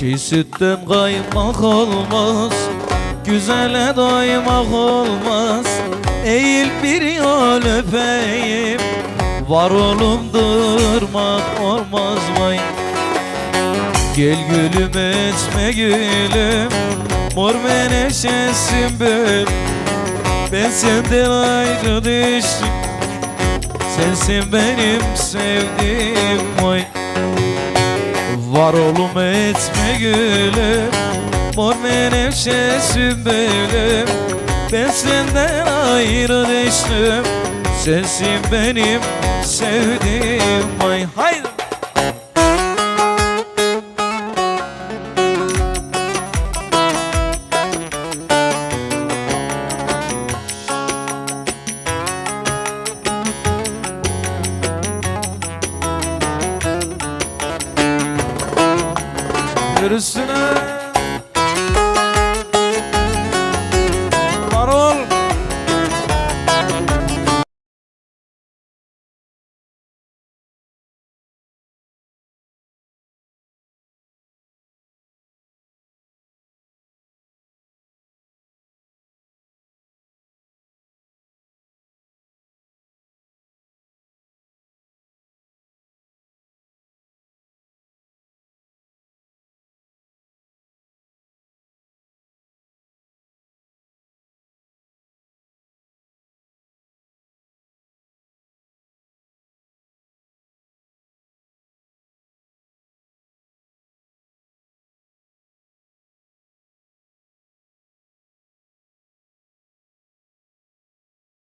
Çiğ sütten kaymak olmaz Güzele doymak olmaz. Eğil bir yol öpeyim Var olum durmak olmaz vay. Gel gülüm etme gülüm Mor menevşesin bül Ben senden ayrı düştüm Sensin benim sevdiğim vay Var olum etme gülüm Mor menevşesin bülüm Ben senden ayrı düştüm Sensin benim sevdiğim. Vay Haydi Yürüsüne